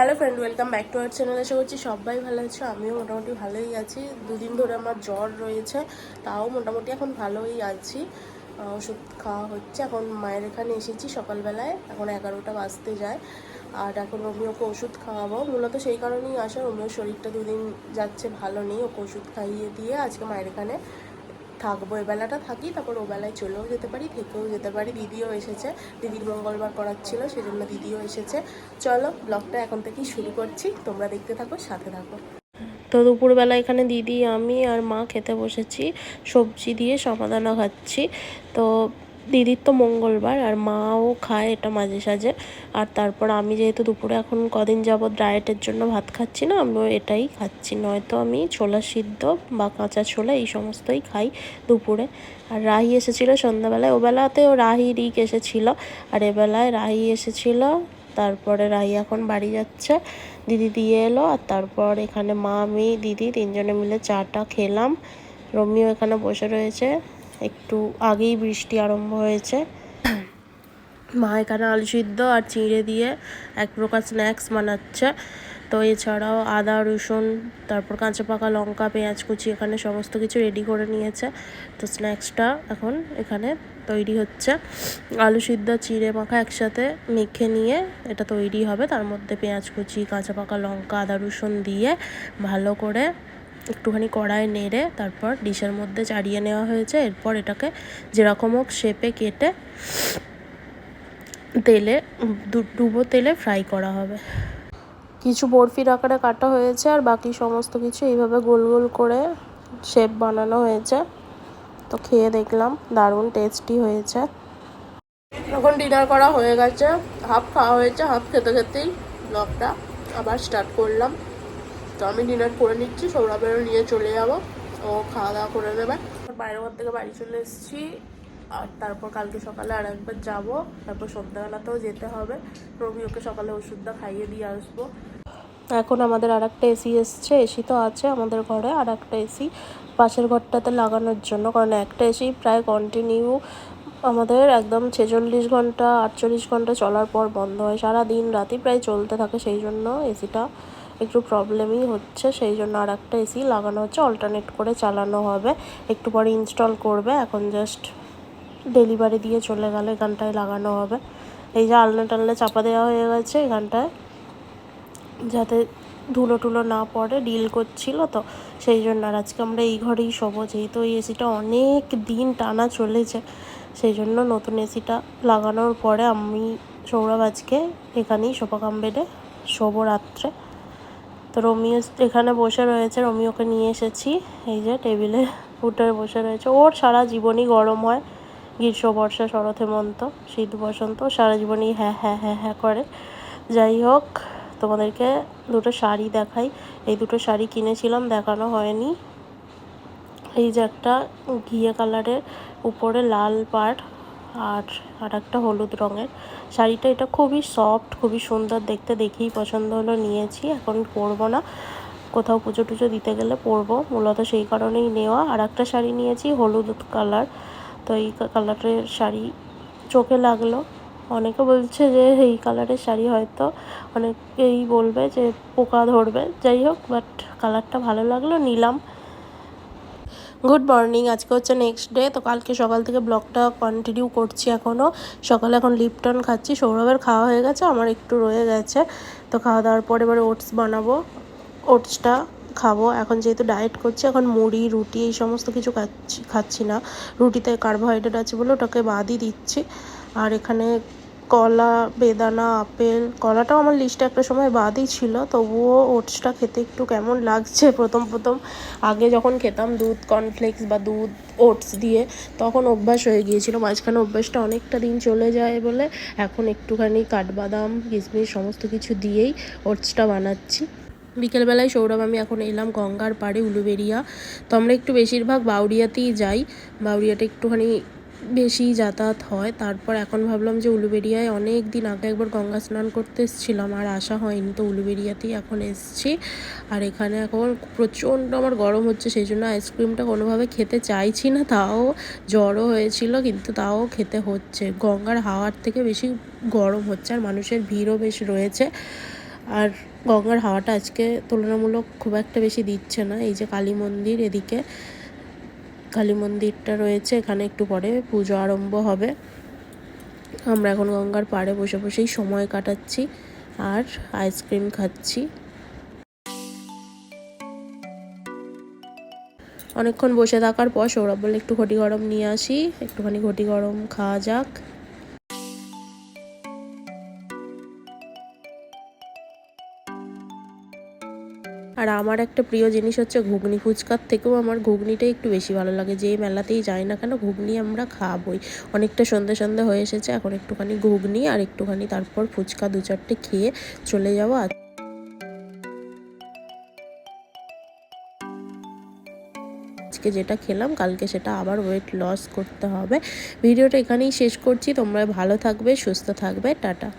Hello friend welcome back to our channel আশা করছি সবাই ভালো আছো। আমিও মোটামুটি ভালোই আছি। দুদিন ধরে আমার জ্বর রয়েছে, তাও মোটামুটি এখন ভালোই আছি। ওষুধ খাওয়া হচ্ছে। এখন মায়ের এখানে এসেছি সকালবেলায়। এখন এগারোটা বাজতে যায়। আর এখন রোমিওকে ওষুধ খাওয়াবো। মূলত সেই কারণেই আসা। রোমিওর শরীরটা দুদিন যাচ্ছে ভালো নেই। ওকে ওষুধ খাইয়ে দিয়ে আজকে মায়ের এখানে থাকব এবেলাটা থাকি, তারপর ও বেলায় চলেও যেতে পারি, থেকেও যেতে পারি। দিদিও এসেছে, দিদির মঙ্গলবার পড়াচ্ছিল সেজন্য দিদিও এসেছে। চলো ব্লগটা এখন থেকেই শুরু করছি, তোমরা দেখতে থাকো, সাথে থাকো। তো দুপুরবেলা এখানে দিদি, আমি আর মা খেতে বসেছি, সবজি দিয়ে সমাধানও খাচ্ছি। তো দিদির তো মঙ্গলবার আর মাও খায় এটা মাঝে সাঝে। আর তারপর আমি যেহেতু দুপুরে এখন কদিন যাবৎ ডায়েটের জন্য ভাত খাচ্ছি না, আমিও এটাই খাচ্ছি। নয়তো আমি ছোলা সিদ্ধ বা কাঁচা ছোলা এই সমস্তই খাই দুপুরে। আর রাহি এসেছিল সন্ধ্যাবেলায়, ওবেলাতেও রাহি রিক এসেছিল। আর এবেলায় রাহি এসেছিল, তারপরে রাহি এখন বাড়ি যাচ্ছে, দিদি দিয়ে এলো, আর তারপর এখানে মা, আমি, দিদি তিনজনে মিলে চাটা খেলাম। রমিও এখানে বসে রয়েছে। একটু আগেই বৃষ্টি আরম্ভ হয়েছে। মা এখানে আলু সিদ্ধ আর চিঁড়ে দিয়ে এক প্রকার স্ন্যাক্স বানাচ্ছে। তো এছাড়াও আদা, রসুন, তারপর কাঁচা পাকা লঙ্কা, পেঁয়াজ কুচি এখানে সমস্ত কিছু রেডি করে নিয়েছে। তো স্ন্যাক্সটা এখন এখানে তৈরি হচ্ছে। আলু সিদ্ধ, চিড়ে মাখা একসাথে মেখে নিয়ে এটা তৈরি হবে। তার মধ্যে পেঁয়াজ কুচি, কাঁচা পাকা লঙ্কা, আদা, রসুন দিয়ে ভালো করে একটুখানি কড়ায় নেড়ে তারপর ডিশের মধ্যে চাড়িয়ে নেওয়া হয়েছে। এরপর এটাকে যেরকম হোক শেপে কেটে তেলে ডুবো তেলে ফ্রাই করা হবে। কিছু বরফির আকারে কাটা হয়েছে আর বাকি সমস্ত কিছু এইভাবে গোল গোল করে শেপ বানানো হয়েছে। তো খেয়ে দেখলাম, দারুণ টেস্টি হয়েছে। এখন ডিনার করা হয়ে গেছে। হাফ খাওয়া হয়েছে, হাফ খেতে খেতেই ব্লগটা আবার স্টার্ট করলাম। তো আমি ডিনার করে নিচ্ছি, সৌরভেরও নিয়ে চলে যাব। ও খাওয়া দাওয়া করে নেবে। বাইরের ঘর থেকে বাড়ি চলে এসেছি। আর তারপর কালকে সকালে আর একবার যাব। তারপর সন্ধ্যাবেলাতেও যেতে হবে। রবি ওকে সকালে ওষুধটা খাইয়ে দিয়ে আসব। এখন আমাদের আর একটা এসি এসছে। এসি তো আছে আমাদের ঘরে। আর একটা এসি পাশের ঘরটাতে লাগানোর জন্য। কারণ একটা এসি প্রায় কন্টিনিউ আমাদের একদম ছেচল্লিশ ঘণ্টা, আটচল্লিশ ঘণ্টা চলার পর বন্ধ হয়। সারা দিন রাতি প্রায় চলতে থাকে সেই জন্য এসিটা। একটু প্রবলেমই হচ্ছে, সেই জন্য আর একটা এসি লাগানো হচ্ছে অল্টারনেট করে চালানো হবে। একটু পরে ইনস্টল করবে, এখন জাস্ট ডেলিভারি দিয়ে চলে গেল, এখানটায় লাগানো হবে। এই যে আলনা টালনা চাপা দেওয়া হয়ে গেছে এখানটায়, যাতে ধুলো টুলো না পড়ে ডিল করছিল তো, সেই জন্য আর আজকে আমরা এই ঘরেই শোবো। যেহেতু এই এসিটা অনেক দিন টানা চলেছে, সেই জন্য নতুন এসিটা লাগানোর পরে আমি সৌরভ আজকে এখানেই কাম বেডে শোবো রাত্রে। তো রোমিও এখানে বসে রয়েছে, রমিওকে নিয়ে এসেছি। এই যে টেবিলে উঠে বসে রয়েছে। ওর সারা জীবনই গরম হয়। গ্রীষ্ম, বর্ষা, শরৎ, হেমন্ত, শীত, বসন্ত, সারা জীবনই হ্যাঁ হ্যাঁ হ্যাঁ হ্যাঁ করে। যাই হোক, তোমাদেরকে দুটো শাড়ি দেখাই। এই দুটো শাড়ি কিনেছিলাম, দেখানো হয়নি। এই যে একটা ঘিয়ে কালারের উপরে লাল পাড়। আর আর একটা হলুদ রঙের। শাড়িটা এটা খুবই সফট খুবই সুন্দর দেখতে, দেখেই পছন্দ হলো, নিয়েছি। এখন পরবো না। কোথাও পুজো টুজো দিতে গেলে পরবো। মূলত সেই কারণেই নেওয়া। আর একটা শাড়ি নিয়েছি, হলুদ কালার। তো এই কালারের শাড়ি চোখে লাগল। অনেকে বলছে যে, এই কালারের শাড়ি হয়তো অনেকেই বলবে যে, পোকা ধরবে। যাই হোক বাট কালারটা ভালো লাগল, নিলাম। গুড মর্নিং, আজকে হচ্ছে নেক্সট ডে তো কালকে সকাল থেকে ব্লগটা কন্টিনিউ করছি এখনও সকালে এখন লিপটন খাচ্ছি, সৌরভের খাওয়া হয়ে গেছে, আমার একটু রয়ে গেছে। তো খাওয়া দাওয়ার পরে এবারে ওটস বানাবো ওটসটা খাব। এখন যেহেতু ডায়েট করছি, এখন মুড়ি, রুটি এই সমস্ত কিছু খাচ্ছি খাচ্ছি না। রুটিতে কার্বোহাইড্রেট আছে বলে ওটাকে বাদই দিচ্ছি। আর এখানে কলা, বেদানা, আপেল, কলাটাও আমার লিস্টে একটা সময় বাদই ছিল। তবুও ওটসটা খেতে একটু কেমন লাগছে? প্রথম প্রথম আগে যখন খেতাম দুধ কর্নফ্লেক্স বা দুধ ওটস দিয়ে, তখন অভ্যাস হয়ে গিয়েছিল। মাঝখানে অভ্যাসটা অনেকটা দিন চলে যায় বলে এখন একটুখানি কাঠবাদাম, কিশমিশ সমস্ত কিছু দিয়েই ওটসটা বানাচ্ছি। বিকেলবেলায় সৌরভ, আমি এখন এলাম গঙ্গার পাড়ে উলুবেরিয়া। তো আমরা একটু বেশিরভাগ বাউরিয়াতেই যাই। বাউরিয়াটা একটুখানি বেশি যাতায়াত হয়। তারপর এখন ভাবলাম যে উলুবেরিয়ায় অনেক দিন আগে একবার গঙ্গা স্নান করতে এসেছিলাম, আর আসা হয়নি, তো উলুবেরিয়াতেই এখন এসেছি। আর এখানে এখন প্রচণ্ড আমার গরম হচ্ছে, সেই জন্য আইসক্রিমটা কোনোভাবে খেতে চাইছি না, তাও জ্বরও হয়েছিল, কিন্তু তাও খেতে হচ্ছে। গঙ্গার হাওয়ার থেকে বেশি গরম হচ্ছে, আর মানুষের ভিড়ও বেশ রয়েছে। আর গঙ্গার হাওয়াটা আজকে তুলনামূলক খুব একটা বেশি দিচ্ছে না, এই যে কালী মন্দির এদিকে। কালী মন্দিরটা রয়েছে, এখানে একটু পরে পুজো আরম্ভ হবে। আমরা এখন গঙ্গার পাড়ে বসে বসেই সময় কাটাচ্ছি আর আইসক্রিম খাচ্ছি। অনেকক্ষণ বসে থাকার পর সৌরভ বলে একটু ঘটি গরম নিয়ে আসি, একটুখানি ঘটি গরম খাওয়া যাক। আর আমার একটা প্রিয় জিনিস হচ্ছে ঘুগনি ফুচকার থেকেও আমার ঘুগনিটাই একটু বেশি ভালো লাগে। যে মেলাতেই যাই না কেন ঘুগনি আমরা খাবই। অনেকটা সন্ধে সন্ধে হয়ে এসেছে, এখন একটুখানি ঘুগনি আর একটুখানি তারপর ফুচকা দু চারটে খেয়ে চলে যাব আজকে যেটা খেলাম, কালকে সেটা আবার ওয়েট লস করতে হবে। ভিডিওটা এখানেই শেষ করছি, তোমরা ভালো থাকবে, সুস্থ থাকবে, টাটা।